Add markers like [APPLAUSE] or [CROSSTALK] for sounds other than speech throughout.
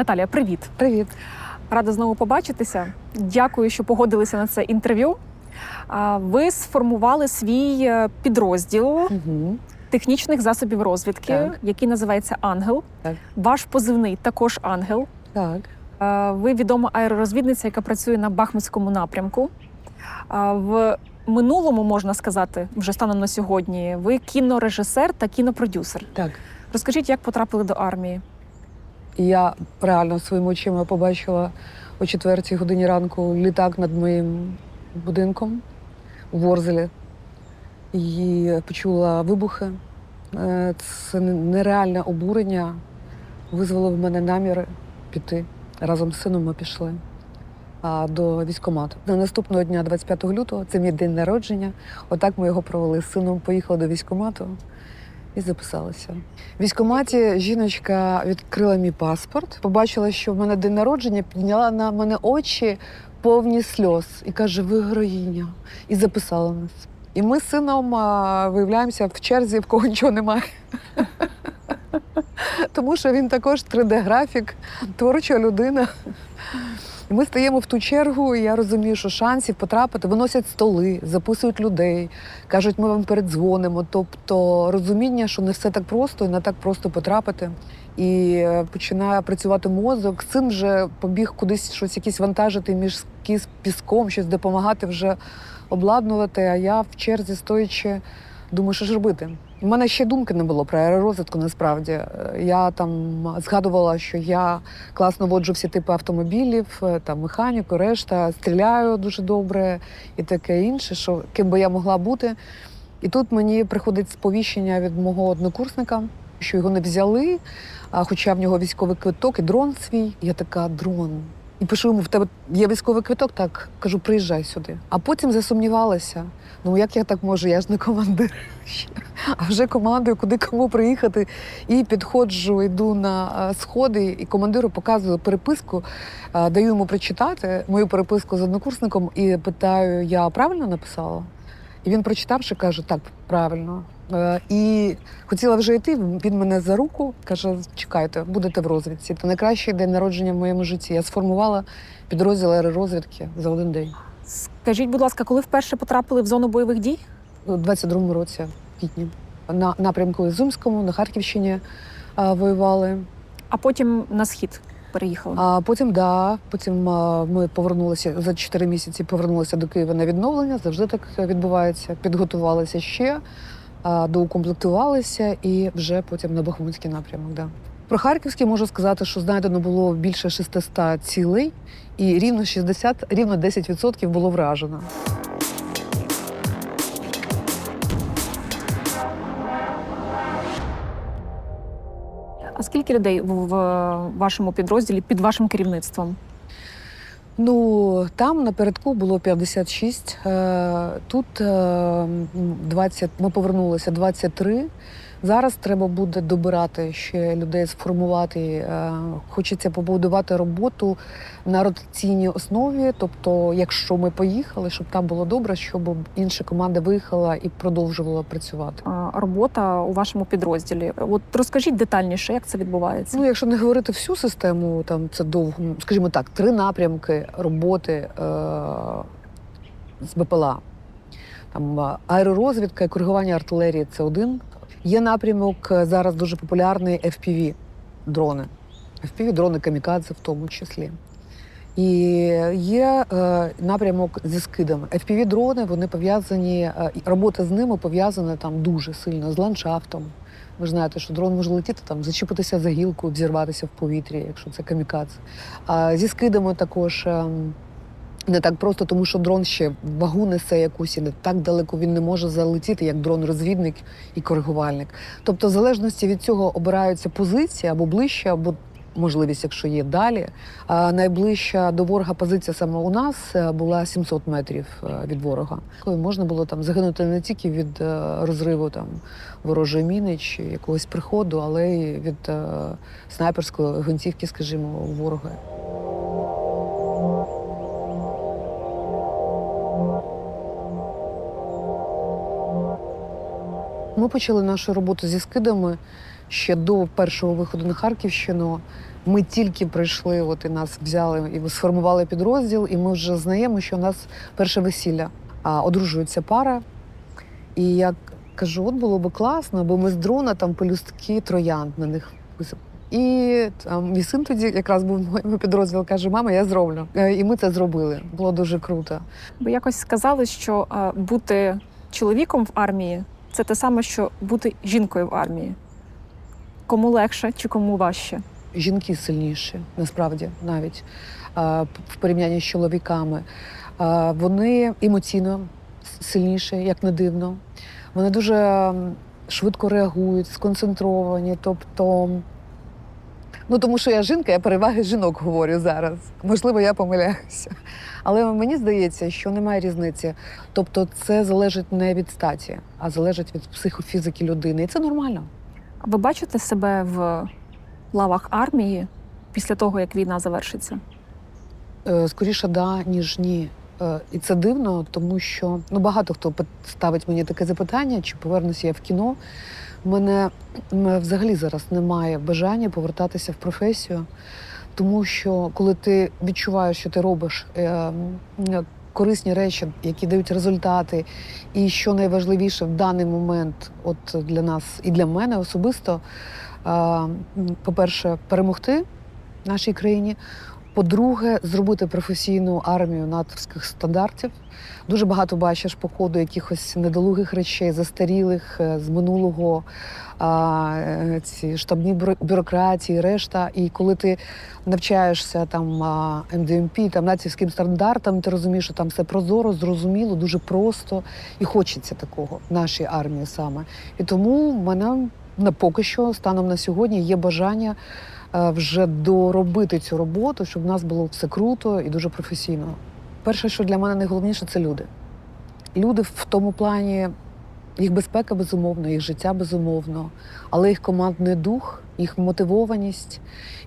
Наталія, привіт! Привіт. Рада знову побачитися. Дякую, що погодилися на це інтерв'ю. Ви сформували свій е, підрозділ Угу. технічних засобів розвідки, Так. який називається Ангел. Так. Ваш позивний також Ангел. Так. Ви відома аеророзвідниця, яка працює на Бахмутському напрямку. В минулому можна сказати, вже станом на сьогодні, ви кінорежисер та кінопродюсер. Так. Розкажіть, як потрапили до армії? Я реально своїми очима побачила о четвертій годині ранку літак над моїм будинком у Ворзелі. І почула вибухи. Е, Це нереальне обурення визвало в мене наміри піти. Разом з сином ми пішли до військкомату. На наступного дня, 25 лютого, це мій день народження. Отак ми його провели з сином, поїхали до військкомату і записалася. В військкоматі жіночка відкрила мій паспорт, побачила, що в мене день народження, підняла на мене очі повні сльоз і каже: Ви героїня. І записала нас. І ми з сином виявляємося в черзі, в кого нічого немає. [LAUGHS] Тому що він також 3D-графік, творча людина. І ми стаємо в ту чергу, і я розумію, що шансів потрапити виносять столи, записують людей, кажуть, ми вам передзвонимо. Тобто розуміння, що не все так просто і не так просто потрапити. І е, починає працювати мозок. Син вже побіг кудись щось якісь вантажити між піском, щось допомагати вже обладнувати. А я в черзі стоячи, думаю, що ж робити. У мене ще думки не було про аеророзвитку. Насправді Е, я там згадувала, що я класно воджу всі типи автомобілів, е, там механіку, решта, стріляю дуже добре і таке інше, що ким би я могла бути. І тут мені приходить сповіщення від мого однокурсника, що його не взяли, хоча в нього військовий квиток і дрон свій. Я така дрон. І пишу йому: в тебе є військовий квиток? Так кажу, приїжджай сюди. А потім засумнівалася. Ну як я так можу? Я ж не командир. [LAUGHS] А вже командую, куди кому приїхати. І підходжу, йду на е, сходи, і командиру показую переписку, е, даю йому прочитати мою переписку з однокурсником і питаю: я правильно написала? І він прочитавши, каже: так, правильно. Е, І хотіла вже йти. Він мене за руку каже: чекайте, будете в розвідці. Це найкращий день народження в моєму житті. Я сформувала підрозділ аеророзвідки за один день. Скажіть, будь ласка, коли вперше потрапили в зону бойових дій? у 22-му році, в квітні. На напрямку Ізюмському, на Харківщині а, воювали. А потім на схід переїхали. А потім, да, потім а, ми повернулися за 4 місяці. Повернулися до Києва на відновлення. Завжди так відбувається. Підготувалися ще, доукомплектувалися і вже потім на Бахмутський напрямок. Да. Про Харківський можу сказати, що знайдено було більше 600 цілей, і рівно 60, рівно 10% було вражено. А скільки людей в вашому підрозділі під вашим керівництвом? Ну там напередку було 56, е, Тут е, 20, Ми повернулися 23. Зараз треба буде добирати ще людей, сформувати. Е, Хочеться побудувати роботу на ротаційній основі. Тобто, якщо ми поїхали, щоб там було добре, щоб інша команда виїхала і продовжувала працювати. Робота у вашому підрозділі. От розкажіть детальніше, як це відбувається. Ну, якщо не говорити всю систему, там це довго, ну, скажімо так, три напрямки роботи е, з БПЛА. Там е, аеророзвідка і коригування артилерії це один. Є напрямок е, зараз дуже популярний FPV дрони. FPV дрони камікадзе в тому числі. І є е, напрямок зі скидами. fpv дрони вони пов'язані, е, робота з ними пов'язана там дуже сильно з ландшафтом. Ви знаєте, що дрон може летіти там, зачепитися за гілку, взірватися в повітрі, якщо це камікадзе. А зі скидами також ем, не так просто, тому що дрон ще вагу несе якусь і не так далеко він не може залетіти, як дрон-розвідник і коригувальник. Тобто, в залежності від цього обираються позиції або ближче, або можливість, якщо є далі. А найближча до ворога позиція саме у нас е, була 700 метрів е, від ворога. Коли можна було там загинути не тільки від е, розриву там ворожої міни чи якогось приходу, але й від снайперської гвинтівки, скажімо, ворога. Ми почали нашу роботу зі скидами ще до першого виходу на Харківщину. Ми тільки прийшли, от і нас взяли і сформували підрозділ, і ми вже знаємо, що у нас перше весілля. А одружується пара. І я кажу: от було би класно, бо ми з дрона там пелюстки троянд на них І там мій син тоді якраз був моєму підрозділі, каже: мама, я зроблю. Е, І ми це зробили. Було дуже круто. Ви якось сказали, що е, бути чоловіком в армії це те саме, що бути жінкою в армії. Кому легше чи кому важче? жінки сильніші, насправді навіть в порівнянні з чоловіками. Вони емоційно сильніші, як не дивно. Вони дуже швидко реагують, сконцентровані. Тобто, ну тому що я жінка, я переваги жінок говорю зараз. Можливо, я помиляюся. Але мені здається, що немає різниці. Тобто, це залежить не від статі, а залежить від психофізики людини. І це нормально. Ви бачите себе в лавах армії після того, як війна завершиться? Е, Скоріше, да, ніж ні. Е, І це дивно, тому що ну багато хто ставить мені таке запитання, чи повернуся я в кіно. Мене взагалі зараз немає бажання повертатися в професію, тому що коли ти відчуваєш, що ти робиш е, корисні речі, які дають результати, і що найважливіше в даний момент, от для нас і для мене особисто, е, по-перше, перемогти нашій країні. По-друге, зробити професійну армію натовських стандартів. Дуже багато бачиш по ходу якихось недолугих речей, застарілих е, з минулого а, е, ці штабні бюро- бюрократії, решта. І коли ти навчаєшся там МДМП, там націвським стандартам, ти розумієш, що там все прозоро, зрозуміло, дуже просто і хочеться такого нашій армії саме. І тому в мене на поки що станом на сьогодні є бажання вже доробити цю роботу, щоб в нас було все круто і дуже професійно. Перше, що для мене найголовніше, це люди. Люди в тому плані, їх безпека безумовно, їх життя безумовно, але їх командний дух, їх мотивованість.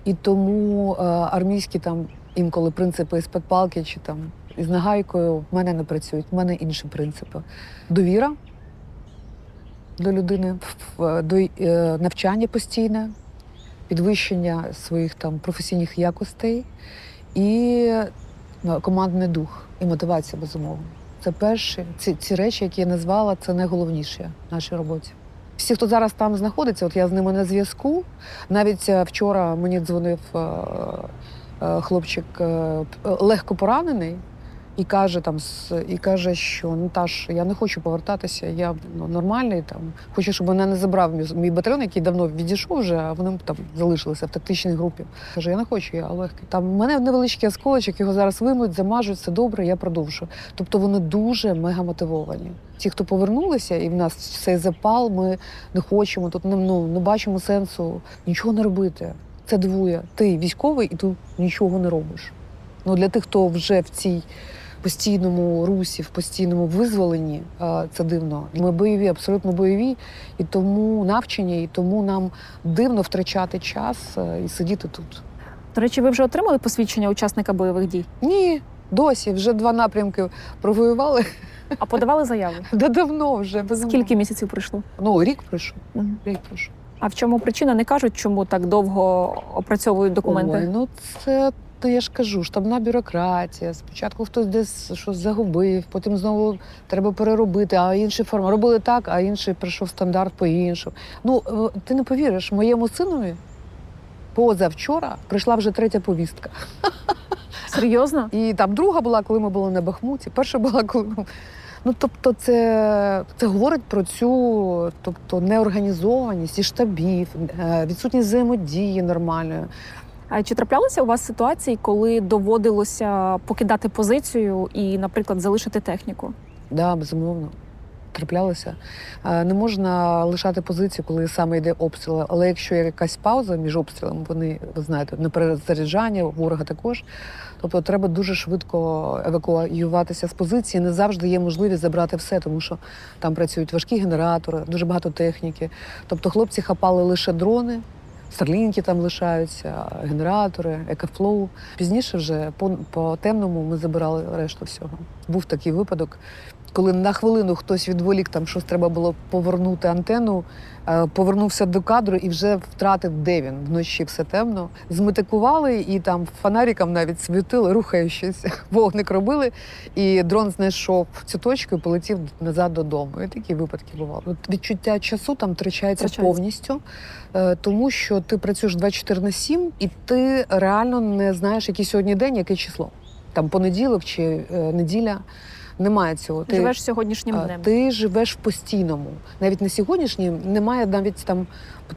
І тому е, армійські там інколи принципи із палки чи там із нагайкою в мене не працюють. В мене інші принципи. Довіра до людини, до е, навчання постійне, підвищення своїх там професійних якостей і ну, командний дух і мотивація, безумовно. Це перші ці, ці речі, які я назвала, це найголовніше в нашій роботі. Всі, хто зараз там знаходиться, от я з ними на зв'язку. Навіть е, вчора мені дзвонив е, е, хлопчик легко поранений. І каже там і каже, що Наташ, я не хочу повертатися. Я ну, нормальний там. Хочу, щоб мене не забрав мій, мій батальйон, який давно відійшов вже, а вони там залишилися в тактичній групі. Каже, я не хочу, я легкий. Там в мене невеличкий осколочок, його зараз вимуть, замажуть, все добре, я продовжу. Тобто вони дуже мега мотивовані. Ті, хто повернулися, і в нас цей запал, ми не хочемо, тут не, ну, не бачимо сенсу нічого не робити. Це дивує. Ти військовий і ти нічого не робиш. Ну, для тих, хто вже в цій постійному русі, в постійному визволенні, е, це дивно. Ми бойові, абсолютно бойові, і тому навчені, і тому нам дивно втрачати час е, і сидіти тут. До речі, ви вже отримали посвідчення учасника бойових дій, Ні, досі вже два напрямки провоювали. а подавали заяву. [LAUGHS] Да давно вже. безумовно. Скільки місяців пройшло? Ну, рік пройшов. Мгм. Рік пройшов. А в чому причина? Не кажуть, чому так довго опрацьовують документи? Ой, ну це то я ж кажу, штабна бюрократія. Спочатку хтось десь щось загубив, потім знову треба переробити, а інші форми робили так, а інший прийшов стандарт по-іншому. Ну е, ти не повіриш, моєму синові позавчора прийшла вже третя повістка. [LAUGHS] Серйозно? І там друга була, коли ми були на Бахмуті. Перша була, коли ми. Ну, тобто, це, це говорить про цю тобто, неорганізованість і штабів, е, відсутність взаємодії нормальної. Чи траплялися у вас ситуації, коли доводилося покидати позицію і, наприклад, залишити техніку? Да, безумовно. Траплялося. Не можна лишати позицію, коли саме йде обстріл. Але якщо є якась пауза між обстрілами, вони, ви знаєте, на перезаряджання, ворога також. Тобто треба дуже швидко евакуюватися з позиції. Не завжди є можливість забрати все, тому що там працюють важкі генератори, дуже багато техніки. Тобто хлопці хапали лише дрони, старлінки там лишаються, генератори, екофлоу. Пізніше вже по, по темному ми забирали решту всього. Був такий випадок, коли на хвилину хтось відволік, там щось треба було повернути антенну, е, повернувся до кадру і вже втратив, де він. Вночі все темно. Зметикували і там фонариком навіть світили, рухаючись, [LAUGHS] вогник робили. І дрон знайшов цю точку і полетів назад додому. І такі випадки бували. От відчуття часу там втрачається повністю, е, тому що ти працюєш 24 на 7, і ти реально не знаєш, який сьогодні день, яке число. Там понеділок чи е, неділя. Немає цього. Ти, Живеш сьогоднішнім днем. Ти живеш в постійному. Навіть на сьогоднішнім немає навіть там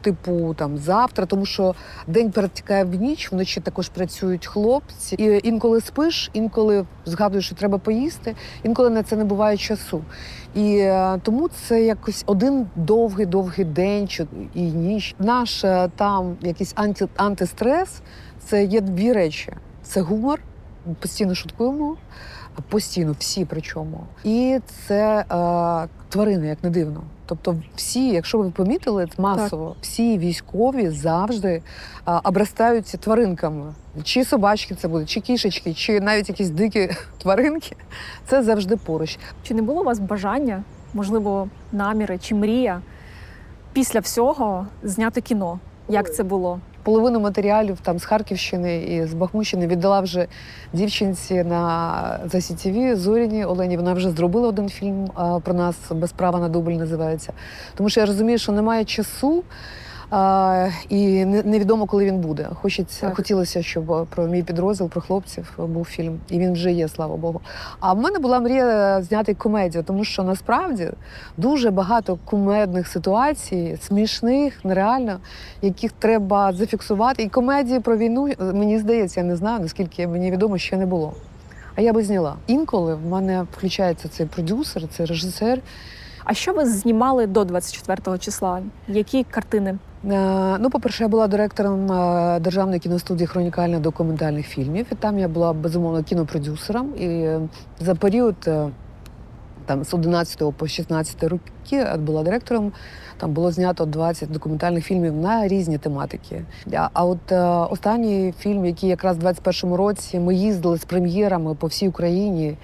типу там завтра, тому що день перетікає в ніч, вночі також працюють хлопці. І інколи спиш, інколи згадуєш, що треба поїсти, інколи на це не буває часу. І е, тому це якось один довгий, довгий день і ніч. Наш е, там якийсь анти, антистрес це є дві речі: це гумор, постійно шуткуємо. Постійно, всі причому. І це е, тварини, як не дивно. Тобто, всі, якщо ви помітили, масово всі військові завжди е, обростаються тваринками. Чи собачки це будуть, чи кішечки, чи навіть якісь дикі [LAUGHS] тваринки. Це завжди поруч. Чи не було у вас бажання, можливо, наміри чи мрія після всього зняти кіно? Як це було? Половину матеріалів там з Харківщини і з Бахмутщини віддала вже дівчинці на за Зоріні Олені. Вона вже зробила один фільм про нас без права на дубль називається. Тому що я розумію, що немає часу. А, і невідомо, коли він буде. Хочеться, Так. хотілося, щоб про мій підрозділ, про хлопців був фільм, і він вже є, слава Богу. А в мене була мрія зняти комедію, тому що насправді дуже багато кумедних ситуацій, смішних, нереально, яких треба зафіксувати. І комедії про війну, мені здається, я не знаю, наскільки мені відомо, ще не було. А я би зняла. Інколи в мене включається цей продюсер, цей режисер. А що ви знімали до 24 числа? Які картини? Е, Ну, по-перше, я була директором е, державної кіностудії хронікально-документальних фільмів. І там я була безумовно кінопродюсером. І за період е, там з 11 по 16 роки була директором. Там було знято 20 документальних фільмів на різні тематики. А- А от е, останній фільм, який якраз в 21-му році ми їздили з прем'єрами по всій Україні.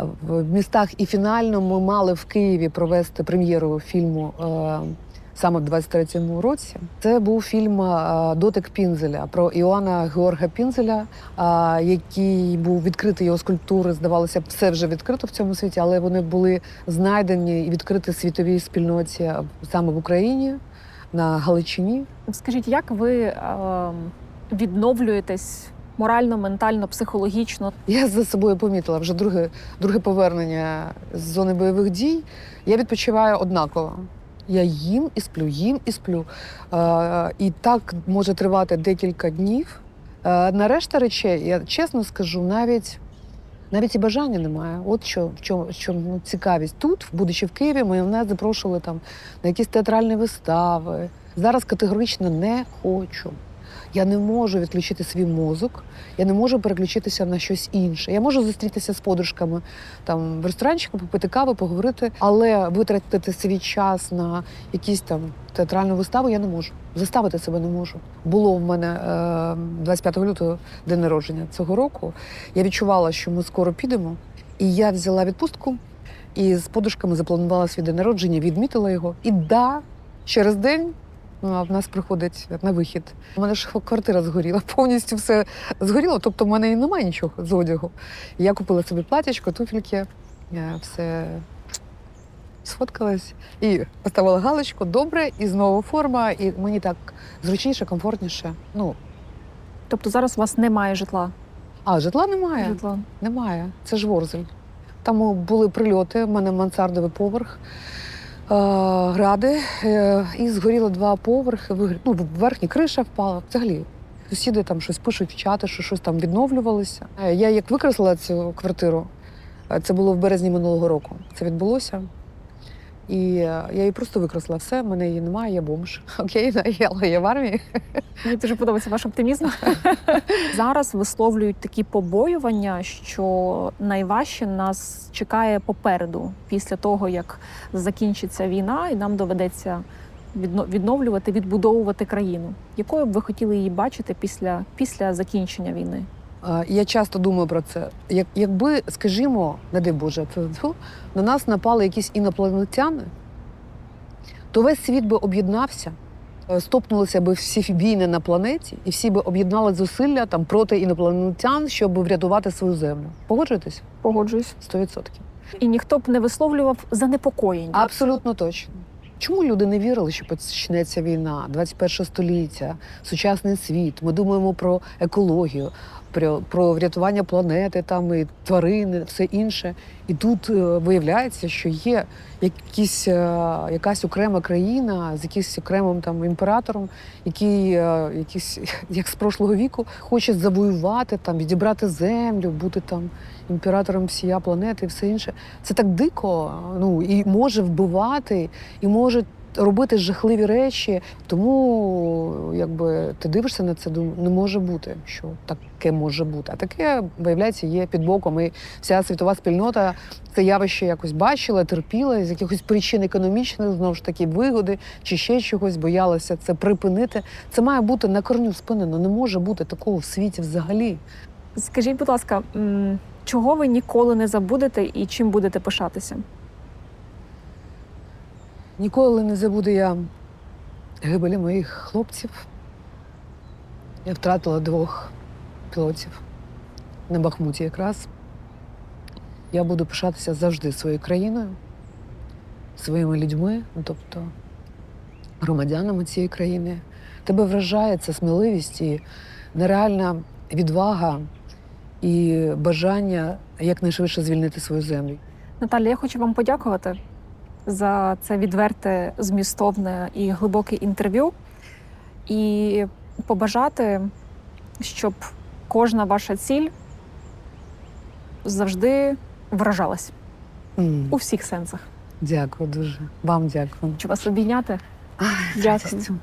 е, В містах і фінально ми мали в Києві провести прем'єру фільму е, саме в 23-му році. Це був фільм е, Дотик Пінзеля про Іоанна Георга Пінзеля, е, який був відкритий його скульптури. Здавалося все вже відкрито в цьому світі, але вони були знайдені і відкриті світовій спільноті саме в Україні, на Галичині. Скажіть, як ви ем, відновлюєтесь морально, ментально, психологічно? Я за собою помітила вже друге, друге повернення з зони бойових дій. Я відпочиваю однаково. Я їм і сплю, їм і сплю. Е, і так може тривати декілька днів. Е, на решта речей, я чесно скажу, навіть, навіть і бажання немає. От що, в чому, в чому цікавість. Тут, будучи в Києві, ми мене запрошували там на якісь театральні вистави. Зараз категорично не хочу. Я не можу відключити свій мозок, я не можу переключитися на щось інше. Я можу зустрітися з подружками там в ресторанчику, попити каву, поговорити, але витратити свій час на якісь там театральну виставу я не можу. Заставити себе не можу. Було в мене е, 25 лютого день народження цього року. Я відчувала, що ми скоро підемо, і я взяла відпустку і з подружками запланувала свій день народження, відмітила його. І да, через день. Ну, В нас приходить на вихід. У мене ж квартира згоріла, [LAUGHS] повністю все згоріло. Тобто в мене і немає нічого з одягу. Я купила собі платячко, туфельки, все сфоткалась і поставила галочку. Добре, і знову форма, і мені так зручніше, комфортніше. Ну, Тобто зараз у вас немає житла. а житла немає. Житла. Немає. Це ж Ворзель. Там були прильоти, в мене мансардовий поверх. Е, Гради, е, і згоріло два поверхи. Ну, верхня криша впала. Взагалі, сусіди там щось пишуть в чати, що щось там відновлювалося. Е, Я як викреслила цю квартиру, це було в березні минулого року. Це відбулося. І е, я її просто викреслила. Все, в мене її немає, я бомж. [LAUGHS] Окей, але я в армії. Мені дуже подобається ваш оптимізм. [LAUGHS] Зараз висловлюють такі побоювання, що найважче нас чекає попереду, після того як закінчиться війна, і нам доведеться відновлювати, відбудовувати країну. Якою б ви хотіли її бачити після, після закінчення війни? Я часто думаю про це. Як, якби, скажімо, не дай Боже, це на нас напали якісь інопланетяни, то весь світ би об'єднався, е, стопнулися би всі війни на планеті, і всі би об'єднали зусилля там проти інопланетян, щоб врятувати свою землю. Погоджуєтесь? Погоджуюсь. 100%. І ніхто б не висловлював занепокоєння. Абсолютно точно. Чому люди не вірили, що почнеться війна, 21 століття, сучасний світ? Ми думаємо про екологію, про, про врятування планети, там і тварини, все інше. І тут е, виявляється, що є якісь, е, якась окрема країна з якимось окремим там імператором, який е, якийсь, [LAUGHS] як з прошлого віку хоче завоювати, там, відібрати землю, бути там імператором всія планети і все інше. Це так дико, ну і може вбивати, і може робити жахливі речі. Тому, якби ти дивишся на це, не може бути, що таке може бути. А таке, виявляється, є під боком. І вся світова спільнота це явище якось бачила, терпіла з якихось причин економічних, знову ж таки, вигоди чи ще чогось, боялася це припинити. Це має бути на корню спинено. Не може бути такого в світі взагалі. Скажіть, будь ласка, чого ви ніколи не забудете і чим будете пишатися? Ніколи не забуду я гибелі моїх хлопців. Я втратила двох пілотів на Бахмуті якраз. Я буду пишатися завжди своєю країною, своїми людьми, ну, тобто громадянами цієї країни. Тебе вражає ця сміливість і нереальна відвага і бажання якнайшвидше звільнити свою землю. Наталя, я хочу вам подякувати за це відверте, змістовне і глибоке інтерв'ю. І побажати, щоб кожна ваша ціль завжди вражалась mm. у всіх сенсах. Дякую дуже. Вам дякую. Чи вас обійняти. Дякую.